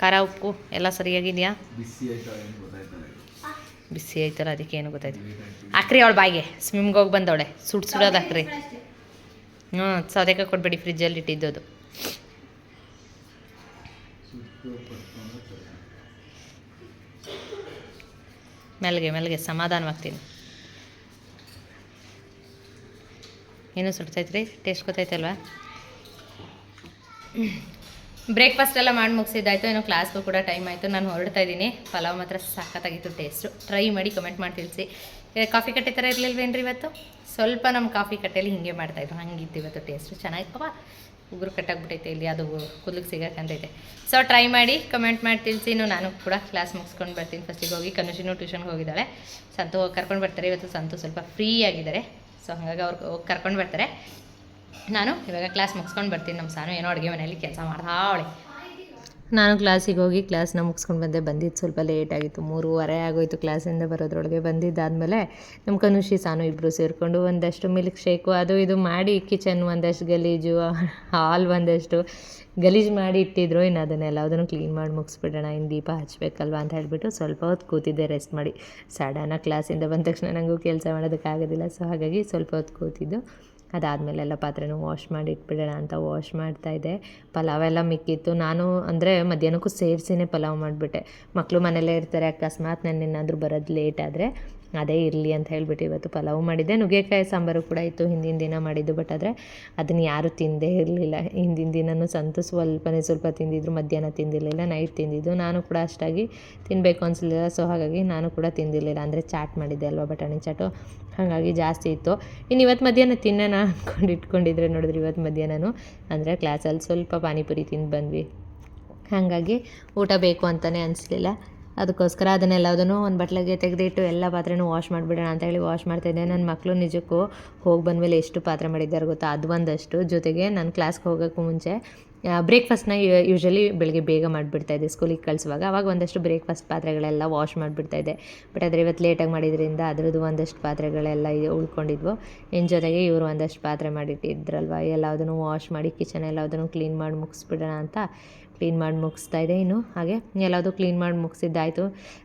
ಖಾರ ಉಪ್ಪು ಎಲ್ಲ ಸರಿಯಾಗಿದೆಯಾ ಬಿಸಿ ಆಯ್ತಲ್ಲ ಅದಕ್ಕೆ ಏನು ಗೊತ್ತಾಯ್ತು? ಹಾಕ್ರಿ ಅವಳು ಬಾಯಿಗೆ ಸ್ವಿಮ್ಗೆ ಹೋಗಿ ಬಂದವಳೆ. ಸುಡ್ ಸುಡೋದು ಹಾಕ್ರಿ ಹ್ಞೂ ಸದ್ಯಕ್ಕೆ ಕೊಡಬೇಡಿ ಫ್ರಿಜ್ಜಲ್ಲಿ ಇಟ್ಟಿದ್ದು ಮೆಲ್ಗೆ ಮೆಲ್ಗೆ ಸಮಾಧಾನವಾಗ್ತೀನಿ. ಏನು ಸುಡ್ತೈತ್ರಿ? ಟೇಸ್ಟ್ ಗೊತ್ತೈತಲ್ವಾ? ಬ್ರೇಕ್ಫಾಸ್ಟ್ ಎಲ್ಲ ಮಾಡಿ ಮುಗಿಸಿದ್ದಾಯ್ತು. ಏನೋ ಕ್ಲಾಸ್ಗೂ ಕೂಡ ಟೈಮ್ ಆಯಿತು. ನಾನು ಹೊರಡ್ತಾ ಇದ್ದೀನಿ. ಪಲಾವ್ ಮಾತ್ರ ಸಾಕತ್ತಾಗಿತ್ತು ಟೇಸ್ಟು ಟ್ರೈ ಮಾಡಿ ಕಮೆಂಟ್ ಮಾಡಿ ತಿಳಿಸಿ. ಕಾಫಿ ಕಟ್ಟೆ ಥರ ಇರಲಿಲ್ವೇನ್ರಿ ಇವತ್ತು? ಸ್ವಲ್ಪ ನಮ್ಮ ಕಾಫಿ ಕಟ್ಟೆಯಲ್ಲಿ ಹಿಂಗೆ ಮಾಡ್ತಾಯಿದ್ರು ಹಂಗಿತ್ತು ಇವತ್ತು ಟೇಸ್ಟು ಚೆನ್ನಾಗಿತ್ತಪ್ಪ. ಉಗುರು ಕಟ್ಟಾಗ್ಬಿಟ್ಟೈತೆ ಇಲ್ಲಿ, ಅದು ಕೂದಲಿಗೆ ಸಿಗಕ್ಕಂತೈತೆ ಸೊ ಟ್ರೈ ಮಾಡಿ ಕಮೆಂಟ್ ಮಾಡಿ ತಿಳಿಸಿ ನಾನು ಕೂಡ ಕ್ಲಾಸ್ ಮುಗಿಸ್ಕೊಂಡು ಬರ್ತೀನಿ. ಫಸ್ಟಿಗೆ ಹೋಗಿ ಕನುಷಿನೂ ಟ್ಯೂಷನ್ಗೆ ಹೋಗಿದ್ದಾಳೆ. ಸಂತು ಕರ್ಕೊಂಡು ಬರ್ತಾರೆ. ಇವತ್ತು ಸಂತು ಸ್ವಲ್ಪ ಫ್ರೀ ಆಗಿದ್ದಾರೆ. ಸೊ ಹಾಗಾಗಿ ಅವ್ರು ಹೋಗಿ ಕರ್ಕೊಂಡು ಬರ್ತಾರೆ. ನಾನು ಇವಾಗ ಕ್ಲಾಸ್ ಮುಗಿಸ್ಕೊಂಡು ಬರ್ತೀನಿ. ನಮ್ಮ ಸಾನು ಏನೋ ಅಡುಗೆ ಮನೆಯಲ್ಲಿ ಕೆಲಸ ಮಾಡ್ತಾ ಅವಳೆ ನಾನು ಕ್ಲಾಸಿಗೆ ಹೋಗಿ ಕ್ಲಾಸ್ನ ಮುಗಿಸ್ಕೊಂಡು ಬಂದೆ. ಬಂದಿದ್ದು ಸ್ವಲ್ಪ ಲೇಟ್ ಆಗಿತ್ತು. ಮೂರುವರೆ ಆಗೋಯ್ತು ಕ್ಲಾಸಿಂದ ಬರೋದ್ರೊಳಗೆ. ಬಂದಿದ್ದಾದಮೇಲೆ ನಮ್ಮ ಕನುಷಿ, ಸಾನು ಇಬ್ಬರು ಸೇರಿಕೊಂಡು ಒಂದಷ್ಟು ಮಿಲ್ಕ್ ಶೇಕು ಅದು ಇದು ಮಾಡಿ ಕಿಚನ್ ಒಂದಷ್ಟು ಗಲೀಜು ಹಾಲ್ ಒಂದಷ್ಟು ಗಲೀಜು ಮಾಡಿ ಇಟ್ಟಿದ್ರು. ಇನ್ನು ಅದನ್ನೆಲ್ಲ ಅದನ್ನು ಕ್ಲೀನ್ ಮಾಡಿ ಮುಗಿಸ್ಬಿಡೋಣ. ಇನ್ನು ದೀಪ ಹಚ್ಬೇಕಲ್ವ ಅಂತ ಹೇಳ್ಬಿಟ್ಟು ಸ್ವಲ್ಪ ಹೊತ್ತು ಕೂತಿದ್ದೆ. ರೆಸ್ಟ್ ಮಾಡಿ. ಸಡನ್ನಾಗಿ ಕ್ಲಾಸಿಂದ ಬಂದ ತಕ್ಷಣ ನನಗೂ ಕೆಲಸ ಮಾಡೋದಕ್ಕಾಗೋದಿಲ್ಲ. ಸೊ ಹಾಗಾಗಿ ಸ್ವಲ್ಪ ಹೊತ್ತು ಕೂತಿದ್ದು. ಅದಾದಮೇಲೆ ಎಲ್ಲ ಪಾತ್ರೆನೂ ವಾಶ್ ಮಾಡಿ ಇಟ್ಬಿಡೋಣ ಅಂತ ವಾಶ್ ಮಾಡ್ತಾಯಿದ್ದೆ ಪಲಾವ್ ಎಲ್ಲ ಮಿಕ್ಕಿತ್ತು. ನಾನು ಅಂದರೆ ಮಧ್ಯಾಹ್ನಕ್ಕೂ ಸೇರಿಸಿನೇ ಪಲಾವ್ ಮಾಡಿಬಿಟ್ಟೆ. ಮಕ್ಕಳು ಮನೆಯಲ್ಲೇ ಇರ್ತಾರೆ, ಅಕಸ್ಮಾತ್ ನಾನು ಏನಾದರೂ ಬರೋದು ಲೇಟ್ ಆದರೆ ಅದೇ ಇರಲಿ ಅಂತ ಹೇಳಿಬಿಟ್ಟು ಇವತ್ತು ಪಲಾವ್ ಮಾಡಿದ್ದೆ. ನುಗ್ಗೆಕಾಯಿ ಸಾಂಬಾರು ಕೂಡ ಇತ್ತು ಹಿಂದಿನ ದಿನ ಮಾಡಿದ್ದು ಬಟ್ ಆದರೆ ಅದನ್ನು ಯಾರೂ ತಿಂದೇ ಇರಲಿಲ್ಲ. ಹಿಂದಿನ ದಿನನೂ ಸಂತು ಸ್ವಲ್ಪನೇ ಸ್ವಲ್ಪ ತಿಂದಿದ್ರು, ಮಧ್ಯಾಹ್ನ ತಿಂದಿರಲಿಲ್ಲ ನೈಟ್ ತಿಂದಿದ್ದು. ನಾನು ಕೂಡ ಅಷ್ಟಾಗಿ ತಿನ್ನಬೇಕು ಅನಿಸಲಿಲ್ಲ ಸೊ ಹಾಗಾಗಿ ನಾನು ಕೂಡ ತಿಂದಿರಲಿಲ್ಲ. ಅಂದರೆ ಚಾಟ್ ಮಾಡಿದ್ದೆ ಅಲ್ವಾ ಬಟಾಣಿ ಚಾಟು? ಹಾಗಾಗಿ ಜಾಸ್ತಿ ಇತ್ತು. ಇನ್ನು ಇವತ್ತು ಮಧ್ಯಾಹ್ನ ತಿನ್ನೋಣ ಅಂದ್ಕೊಂಡು ಇಟ್ಕೊಂಡಿದ್ರೆ ನೋಡಿದ್ರೆ ಇವತ್ತು ಮಧ್ಯಾಹ್ನನೂ ಅಂದರೆ ಕ್ಲಾಸಲ್ಲಿ ಸ್ವಲ್ಪ ಪಾನಿಪುರಿ ತಿಂದು ಬಂದ್ವಿ. ಹಾಗಾಗಿ ಊಟ ಬೇಕು ಅಂತಲೇ ಅನಿಸ್ಲಿಲ್ಲ. ಅದಕ್ಕೋಸ್ಕರ ಅದನ್ನೆಲ್ಲದನ್ನು ಒಂದು ಬಟ್ಲಿಗೆ ತೆಗೆದಿಟ್ಟು ಎಲ್ಲ ಪಾತ್ರೆನೂ ವಾಶ್ ಮಾಡಿಬಿಡೋಣ ಅಂತ ಹೇಳಿ ವಾಶ್ ಮಾಡ್ತಾಯಿದ್ದೆ ನನ್ನ ಮಕ್ಕಳು ನಿಜಕ್ಕೂ ಹೋಗಿ ಬಂದಮೇಲೆ ಎಷ್ಟು ಪಾತ್ರೆ ಮಾಡಿದ್ದಾರೆ ಗೊತ್ತಾ? ಅದು ಒಂದಷ್ಟು ಜೊತೆಗೆ ನಾನು ಕ್ಲಾಸ್ಗೆ ಹೋಗೋಕ್ಕೂ ಮುಂಚೆ ಬ್ರೇಕ್ಫಾಸ್ಟ್ನ ಯೂಶಲಿ ಬೆಳಗ್ಗೆ ಬೇಗ ಮಾಡಿಬಿಡ್ತಾಯಿದ್ದೆ ಸ್ಕೂಲಿಗೆ ಕಳಿಸುವಾಗ. ಅವಾಗ ಒಂದಷ್ಟು ಬ್ರೇಕ್ಫಾಸ್ಟ್ ಪಾತ್ರೆಗಳೆಲ್ಲ ವಾಶ್ ಮಾಡಿಬಿಡ್ತಾಯಿದ್ದೆ ಬಟ್ ಆದರೆ ಇವತ್ತು ಲೇಟಾಗಿ ಮಾಡಿದ್ರಿಂದ ಅದರದ್ದು ಒಂದಷ್ಟು ಪಾತ್ರೆಗಳೆಲ್ಲ ಉಳ್ಕೊಂಡಿದ್ವು. ಇನ್ನು ಜೊತೆಗೆ ಇವರು ಒಂದಷ್ಟು ಪಾತ್ರೆ ಮಾಡಿಟ್ಟಿದ್ರಲ್ವ? ಎಲ್ಲದನ್ನು ವಾಶ್ ಮಾಡಿ ಕಿಚನ್ ಎಲ್ಲದನ್ನು ಕ್ಲೀನ್ ಮಾಡಿ ಮುಗಿಸ್ಬಿಡೋಣ ಅಂತ ಕ್ಲೀನ್ ಮಾಡಿ ಮುಗಿಸ್ತಾ ಇದೆ ಇನ್ನು. ಹಾಗೆ ಎಲ್ಲದೂ ಕ್ಲೀನ್ ಮಾಡಿ ಮುಗಿಸಿದ್ದಾಯಿತು.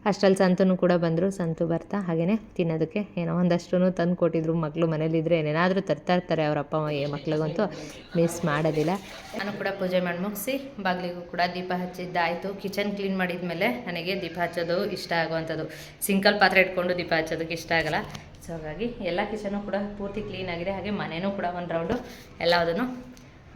ಅಷ್ಟರಲ್ಲಿ ಸಂತೂ ಕೂಡ ಬಂದರು. ಸಂತು ಬರ್ತಾ ಹಾಗೆಯೇ ತಿನ್ನೋದಕ್ಕೆ ಏನೋ ಒಂದಷ್ಟು ತಂದು ಕೊಟ್ಟಿದ್ರು ಮಕ್ಕಳು ಮನೇಲಿದ್ದರೆ ಏನೇನಾದರೂ ತರ್ತಾ ಇರ್ತಾರೆ ಅವ್ರ ಅಪ್ಪ ಮಕ್ಳಿಗಂತೂ ಮಿಸ್ ಮಾಡೋದಿಲ್ಲ. ನಾನು ಕೂಡ ಪೂಜೆ ಮಾಡಿ ಮುಗಿಸಿ ಬಾಗಿಲಿಗೂ ಕೂಡ ದೀಪ ಹಚ್ಚಿದ್ದಾಯಿತು. ಕಿಚನ್ ಕ್ಲೀನ್ ಮಾಡಿದ್ಮೇಲೆ ನನಗೆ ದೀಪ ಹಚ್ಚೋದು ಇಷ್ಟ ಆಗುವಂಥದ್ದು. ಸಿಂಕಲ್ ಪಾತ್ರೆ ಇಟ್ಕೊಂಡು ದೀಪ ಹಚ್ಚೋದಕ್ಕೆ ಇಷ್ಟ ಆಗಲ್ಲ. ಸೊ ಹಾಗಾಗಿ ಎಲ್ಲ ಕಿಚನು ಕೂಡ ಪೂರ್ತಿ ಕ್ಲೀನ್ ಆಗಿದೆ. ಹಾಗೆ ಮನೆಯೂ ಕೂಡ ಒಂದು ರೌಂಡು ಎಲ್ಲದನ್ನು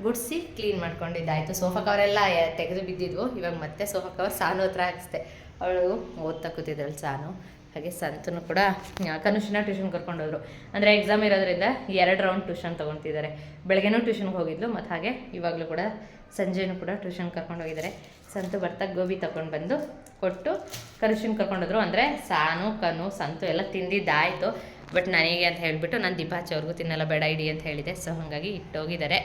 ಗುಡಿಸಿ ಕ್ಲೀನ್ ಮಾಡ್ಕೊಂಡಿದ್ದಾಯಿತು ಸೋಫಾ ಕವರೆಲ್ಲ ತೆಗೆದು ಬಿದ್ದಿದ್ವು. ಇವಾಗ ಮತ್ತೆ ಸೋಫಾ ಕವರ್ ಸಾನು ಹತ್ರ ಹಾಕಿಸ್ದೆ. ಅವಳು ಓದ್ತಾ ಕೂತಿದ್ದಳು ಸಾನು. ಹಾಗೆ ಸಂತನು ಕೂಡ ಕನುಷಿನ ಟ್ಯೂಷನ್ ಕರ್ಕೊಂಡೋದ್ರು. ಅಂದರೆ ಎಕ್ಸಾಮ್ ಇರೋದ್ರಿಂದ ಎರಡು ರೌಂಡ್ ಟ್ಯೂಷನ್ ತೊಗೊತಿದ್ದಾರೆ. ಬೆಳಗ್ಗೆನೂ ಟ್ಯೂಷನ್ಗೆ ಹೋಗಿದ್ಲು, ಮತ್ತು ಹಾಗೆ ಇವಾಗಲೂ ಕೂಡ ಸಂಜೆನೂ ಕೂಡ ಟ್ಯೂಷನ್ ಕರ್ಕೊಂಡು ಹೋಗಿದ್ದಾರೆ ಸಂತು ಬರ್ತಾ ಗೋಬಿ ತಗೊಂಡು ಬಂದು ಕೊಟ್ಟು ಕನುಷನ್ ಕರ್ಕೊಂಡೋದ್ರು. ಅಂದರೆ ಸಾನು, ಕನು, ಸಂತು ಎಲ್ಲ ತಿಂದಿದ್ದಾಯಿತು. ಬಟ್ ನನಗೆ ಅಂತ ಹೇಳಿಬಿಟ್ಟು ನಾನು ದೀಪಾಚಿ ಅವ್ರಿಗೂ ತಿನ್ನಲ್ಲ, ಬೇಡ ಇಡಿ ಅಂತ ಹೇಳಿದೆ. ಸೊ ಹಾಗಾಗಿ ಇಟ್ಟೋಗಿದ್ದಾರೆ.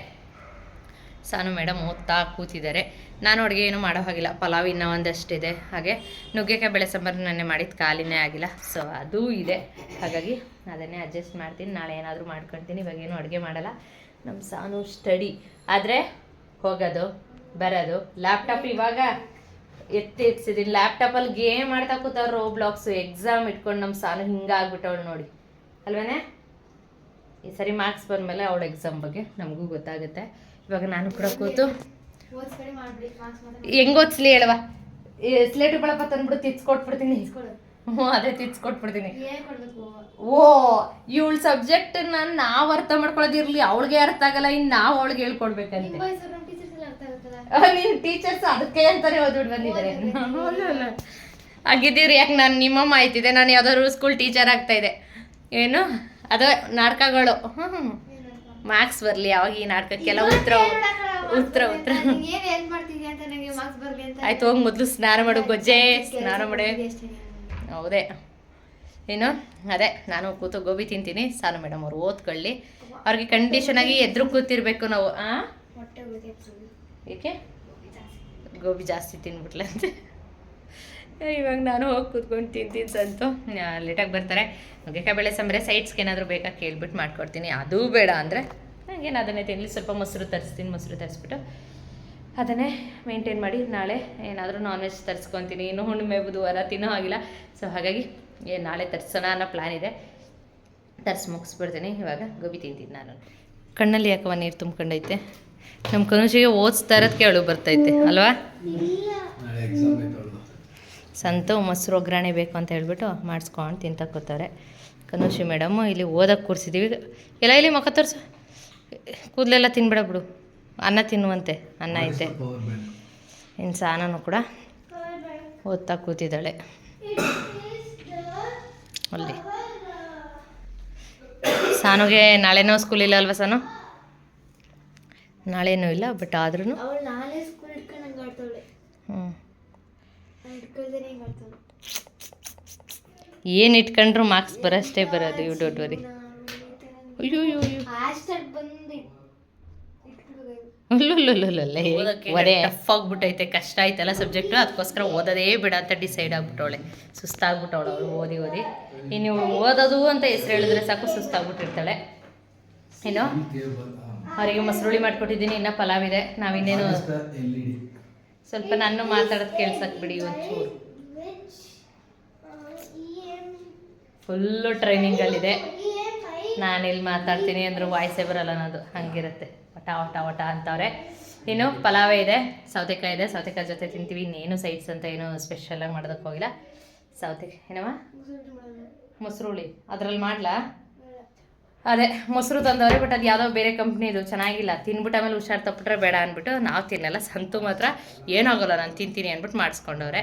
ಸಾನು ಮೇಡಮ್ ಓದ್ತಾ ಕೂತಿದ್ದಾರೆ. ನಾನು ಅಡುಗೆ ಏನೂ ಮಾಡೋ ಹಾಗಿಲ್ಲ. ಪಲಾವ್ ಇನ್ನೂ ಒಂದಷ್ಟಿದೆ. ಹಾಗೆ ನುಗ್ಗೆಕಾಯಿ ಬೆಳೆ ಸಾಂಬಾರು ನಾನೇ ಮಾಡಿದ ಖಾಲಿನೇ ಆಗಿಲ್ಲ. ಸೊ ಅದೂ ಇದೆ. ಹಾಗಾಗಿ ಅದನ್ನೇ ಅಡ್ಜಸ್ಟ್ ಮಾಡ್ತೀನಿ. ನಾಳೆ ಏನಾದರೂ ಮಾಡ್ಕೊಳ್ತೀನಿ ಇವಾಗೇನು ಅಡುಗೆ ಮಾಡಲ್ಲ. ನಮ್ಮ ಸಾನು ಸ್ಟಡಿ ಆದರೆ ಹೋಗೋದು, ಬರೋದು. ಲ್ಯಾಪ್ಟಾಪ್ ಇವಾಗ ಎತ್ತಿ ಎತ್ಸಿದ್ದೀನಿ ಲ್ಯಾಪ್ಟಾಪಲ್ಲಿ ಗೇಮ್ ಮಾಡ್ತಾ ಕೂತವ್ರು ರೋ ಬ್ಲಾಕ್ಸು ಎಕ್ಸಾಮ್ ಇಟ್ಕೊಂಡು ನಮ್ಮ ಸಾನು ಹಿಂಗಾಗ್ಬಿಟ್ಟವಳು ನೋಡಿ. ಅಲ್ವೇನೆ? ಈ ಸರಿ ಮಾರ್ಕ್ಸ್ ಬಂದಮೇಲೆ ಅವಳ ಎಕ್ಸಾಮ್ ಬಗ್ಗೆ ನಮಗೂ ಗೊತ್ತಾಗುತ್ತೆ. ಇವಾಗ ನಾನು ಕೂಡ ಕೂತು ಹೆಂಗ್ ಓದ್ಸ್ಲಿ ಹೇಳವ ಸ್ಲೇಟ್ ಬಳಪ ತಂದ್ಬಿಡು ತಿರ್ಸ್ಕೊಟ್ಬಿಡ್ತೀನಿ ಹ್ಞೂ ಅದೇ ಕೊಡ್ಬೇಕು ಓ ಇವಳ ಸಬ್ಜೆಕ್ಟ್ ನಾನು ನಾವು ಅರ್ಥ ಮಾಡ್ಕೊಳ್ಳೋದಿರ್ಲಿ ಅವಳಿಗೆ ಅರ್ಥ ಆಗಲ್ಲ ಇನ್ನು ನಾವು ಅವಳಿಗೆ ಹೇಳ್ಕೊಡ್ಬೇಕಂತೆ. ನೀನ್ ವಯಸ್ಸು ನಮ್ಮ ಟೀಚರ್ಸ್ ಎಲ್ಲ ಅರ್ಥ ಆಗುತ್ತಲ್ಲ? ನಿನ್ ಟೀಚರ್ಸ್ ಅದಕ್ಕೆ ಅಂತಾನೆ ಓದ್ಬಿಟ್ಟು ಬಂದಿದ್ದಾರೆ. ಆಗಿದ್ದೀರಿ ಯಾಕೆ ನಾನು ನಿಮ್ಮಮ್ಮ ಆಯ್ತಿದೆ ನಾನು ಯಾವ್ದಾದ್ರು ಸ್ಕೂಲ್ ಟೀಚರ್ ಆಗ್ತಾ ಇದೆ. ಏನು? ಅದು ನಾಟಕಗಳು. ಹ್ಞೂ ಮಾರ್ಕ್ಸ್ ಬರಲಿ ಯಾವಾಗ ಈ ನಾಟಕಕ್ಕೆಲ್ಲ ಉತ್ತರ ಉತ್ತರ ಉತ್ತರ. ಆಯ್ತು ಹೋಗಿ ಮೊದಲು ಸ್ನಾನ ಮಾಡು ಗೊಜ್ಜೆ ಸ್ನಾನ ಮಾಡೆ. ಹೌದೇ. ಏನು ಅದೇ ನಾನು ಕೂತು ಗೋಬಿ ತಿಂತೀನಿ. ಸಾಲು ಮೇಡಮ್ ಅವ್ರು ಓದ್ಕೊಳ್ಳಿ. ಅವ್ರಿಗೆ ಕಂಡೀಷನ್ ಆಗಿ ಎದ್ರು ಕೂತಿರ್ಬೇಕು ನಾವು ಏಕೆ? ಗೋಬಿ ಜಾಸ್ತಿ ತಿನ್ಬಿಟ್ಲಂತೆ. ಇವಾಗ ನಾನು ಹೋಗಿ ಕೂತ್ಕೊಂಡು ತಿಂತೀನಿ ಸಂತು. ಲೇಟಾಗಿ ಬರ್ತಾರೆ. ನುಗ್ಗೆಕಾಯಿ ಬೆಳೆ ಸಂಬ್ರೆ ಸೈಡ್ಸ್ಗೆ ಏನಾದರೂ ಬೇಕಾ ಕೇಳ್ಬಿಟ್ಟು ಮಾಡ್ಕೊಡ್ತೀನಿ. ಅದು ಬೇಡ ಅಂದರೆ ನನಗೇನು ಅದನ್ನೇ ತಿನ್ನಲಿ ಸ್ವಲ್ಪ ಮೊಸರು ತರಿಸ್ತೀನಿ ಮೊಸರು ತರಿಸ್ಬಿಟ್ಟು ಅದನ್ನೇ ಮೇಂಟೈನ್ ಮಾಡಿ ನಾಳೆ ಏನಾದರೂ ನಾನ್ ವೆಜ್ ತರಿಸ್ಕೊತೀನಿ. ಇನ್ನು ಹುಣ್ಣಿಮೆ ಬುಧವಾರ ತಿನ್ನೋ ಆಗಿಲ್ಲ ಸೊ ಹಾಗಾಗಿ ಏನು ನಾಳೆ ತರಿಸೋಣ ಅನ್ನೋ ಪ್ಲ್ಯಾನ್ ಇದೆ. ತರಿಸಿ ಮುಗಿಸ್ಬಿಡ್ತೀನಿ. ಇವಾಗ ಗೋಬಿ ತಿಂತೀನಿ ನಾನು. ಕಣ್ಣಲ್ಲಿ ಯಾಕವ ನೀರು ತುಂಬ್ಕೊಂಡೈತೆ? ನಮ್ಮ ಕನುಷಿಗೆ ಓದಿಸ್ತಾ ಇರೋದಕ್ಕೆ ಅವಳು ಬರ್ತೈತೆ ಅಲ್ವಾ ನಾಳೆ ಎಕ್ಸಾಮ್ ಐತೆ ಅವ್ಳದು ಸಂತು ಮೊಸರು ಒಗ್ಗರಣೆ ಬೇಕು ಅಂತ ಹೇಳ್ಬಿಟ್ಟು ಮಾಡಿಸ್ಕೊಂಡು ತಿಂತ ಕೂತಾರೆ ಕನುಷಿ ಮೇಡಮ್ ಇಲ್ಲಿ ಓದಕ್ಕೆ ಕೂರಿಸಿದ್ದೀವಿ ಎಲ್ಲ ಇಲ್ಲಿ ಮುಖ ತೋರಿಸು. ಕೂದಲೆಲ್ಲ ತಿನ್ಬಿಡ ಬಿಡು. ಅನ್ನ ತಿನ್ನುವಂತೆ ಅನ್ನ ಐತೆ. ಇನ್ನು ಸಾನೂ ಕೂಡ ಓದ್ತಾ ಕೂತಿದ್ದಾಳೆ. ಅಲ್ಲಿ. ಸಾನುಗೆ ನಾಳೆನೋ ಸ್ಕೂಲ್ ಇಲ್ಲ ಅಲ್ವಾ ಸಾನು? ನಾಳೆನೂ ಇಲ್ಲ ಬಟ್ ಆದ್ರೂ ಹ್ಞೂ ನಾನು ಇಟ್ಕೊಳ್ದೇನೆ ಹಿಂಗೆ ಆಡ್ತಾವಳೆ ಏನು ಇಟ್ಕೊಂಡ್ರು ಮಾರ್ಕ್ಸ್ ಬರೋಷ್ಟೇ ಬರೋದು ಯು ಡೋಂಟ್ ವರಿ. ಅಯ್ಯೋ ಟಫ್ ಆಗ್ಬಿಟ್ಟೈತೆ ಕಷ್ಟ ಆಯ್ತಲ್ಲ ಸಬ್ಜೆಕ್ಟು ಅದಕ್ಕೋಸ್ಕರ ಓದೋದೇ ಬಿಡ ಅಂತ ಡಿಸೈಡ್ ಆಗ್ಬಿಟ್ಟವಳೆ. ಸುಸ್ತಾಗ್ಬಿಟ್ಟವಳು ಅವಳು ಓದಿ ಓದಿ. ಇನ್ನು ಇವಳು ಓದೋದು ಅಂತ ಹೆಸರು ಹೇಳಿದ್ರೆ ಸಾಕು ಸುಸ್ತಾಗ್ಬಿಟ್ಟಿರ್ತಾಳೆ. ಏನು? ಅವರಿಗೆ ಮೊಸರುಳಿ ಮಾಡ್ಕೊಟ್ಟಿದ್ದೀನಿ ಇನ್ನೂ ಪಲಾವ್ ಇದೆ. ನಾವಿನ್ನೇನು ಸ್ವಲ್ಪ ನಾನು ಮಾತಾಡೋದು ಕೇಳ್ಸಕ್ ಬಿಡಿ ಒಂಚೂರು. ಫುಲ್ಲು ಟ್ರೈನಿಂಗಲ್ಲಿದೆ ನಾನು ಇಲ್ಲಿ ಮಾತಾಡ್ತೀನಿ ಅಂದ್ರೆ ವಾಯ್ಸೇ ಬರಲ್ಲ ಅನ್ನೋದು. ಹಂಗಿರುತ್ತೆ. ವಟ ವಟ ವಟ ಅಂತವ್ರೆ. ಇನ್ನು ಪಲಾವೇ ಇದೆ ಸೌತೆಕಾಯಿ ಇದೆ. ಸೌತೆಕಾಯಿ ಜೊತೆ ತಿಂತೀವಿ. ಇನ್ನೇನು ಸೈಡ್ಸ್ ಅಂತ ಏನು ಸ್ಪೆಷಲಾಗಿ ಮಾಡೋದಕ್ಕೆ ಹೋಗಿಲ್ಲ. ಸೌತೆ ಏನವ ಮೊಸರುಳಿ ಅದ್ರಲ್ಲಿ ಮಾಡ್ಲಾ? ಅದೇ ಮೊಸರು ತಂದವ್ರೆ ಬಟ್ ಅದು ಯಾವುದೋ ಬೇರೆ ಕಂಪ್ನಿದು ಚೆನ್ನಾಗಿಲ್ಲ. ತಿನ್ಬಿಟ್ಟು ಆಮೇಲೆ ಹುಷಾರು ತಪ್ಪಿಟ್ರೆ ಬೇಡ ಅಂದ್ಬಿಟ್ಟು ನಾವು ತಿನ್ನಲ್ಲ ಸಂತು ಮಾತ್ರ ಏನಾಗಲ್ಲ, ನಾನು ತಿಂತೀನಿ ಅಂದ್ಬಿಟ್ಟು ಮಾಡಿಸ್ಕೊಂಡವ್ರೆ.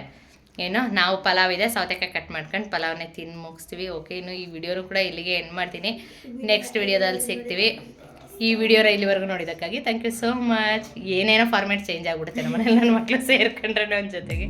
ಏನೋ, ನಾವು ಪಲಾವ್ ಇದೆ, ಸೌತೆಕಾಯಿ ಕಟ್ ಮಾಡ್ಕೊಂಡು ಪಲಾವ್ನೇ ತಿಂದು ಮುಗಿಸ್ತೀವಿ. ಓಕೆ ಇನ್ನು ಈ ವಿಡಿಯೋನು ಕೂಡ ಇಲ್ಲಿಗೆ ಎಂಡ್ ಮಾಡ್ತೀನಿ. ನೆಕ್ಸ್ಟ್ ವಿಡಿಯೋದಲ್ಲಿ ಸಿಗ್ತೀವಿ. ಈ ವಿಡಿಯೋನ ಇಲ್ಲಿವರೆಗೂ ನೋಡಿದ್ದಕ್ಕಾಗಿ ಥ್ಯಾಂಕ್ ಯು ಸೋ ಮಚ್ ಏನೇನೋ ಫಾರ್ಮ್ಯಾಟ್ ಚೇಂಜ್ ಆಗಿಬಿಡುತ್ತೆ ನಮ್ಮ ನನ್ನ ಮಕ್ಕಳು ಸೇರ್ಕೊಂಡ್ರೆ ನನ್ನ ಜೊತೆಗೆ.